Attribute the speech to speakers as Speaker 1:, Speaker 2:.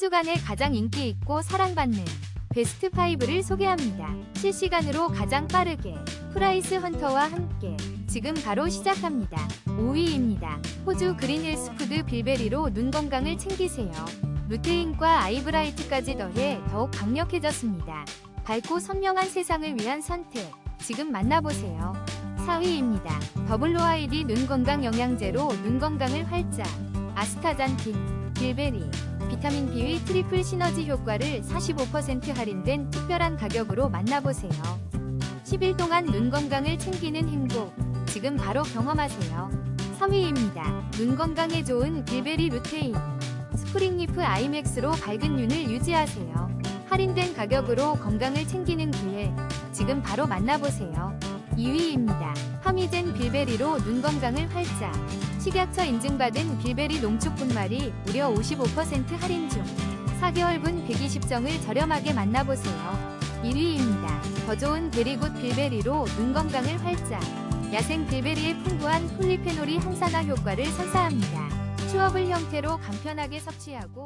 Speaker 1: 주간에 가장 인기 있고 사랑받는 베스트 5를 소개합니다. 실시간으로 가장 빠르게 프라이스 헌터와 함께 지금 바로 시작합니다. 5위입니다. 호주 그린힐스 푸드 빌베리로 눈 건강을 챙기세요. 루테인과 아이브라이트까지 더해 더욱 강력해졌습니다. 밝고 선명한 세상을 위한 선택. 지금 만나보세요. 4위입니다. 더블로 아이디 눈 건강 영양제로 눈 건강을 활짝. 아스타잔틴, 빌베리, 비타민 B의 트리플 시너지 효과를 45% 할인된 특별한 가격으로 만나보세요. 10일 동안 눈 건강을 챙기는 행복. 지금 바로 경험하세요. 3위입니다. 눈 건강에 좋은 빌베리 루테인. 스프링리프 아이맥스로 밝은 눈을 유지하세요. 할인된 가격으로 건강을 챙기는 기회. 지금 바로 만나보세요. 2위입니다. 파미젠 빌베리로 눈 건강을 활짝. 식약처 인증받은 빌베리 농축 분말이 무려 55% 할인 중. 4개월분 120정을 저렴하게 만나보세요. 1위입니다. 더 좋은 베리굿 빌베리로 눈 건강을 활짝. 야생 빌베리의 풍부한 폴리페놀이 항산화 효과를 선사합니다. 추어블 형태로 간편하게 섭취하고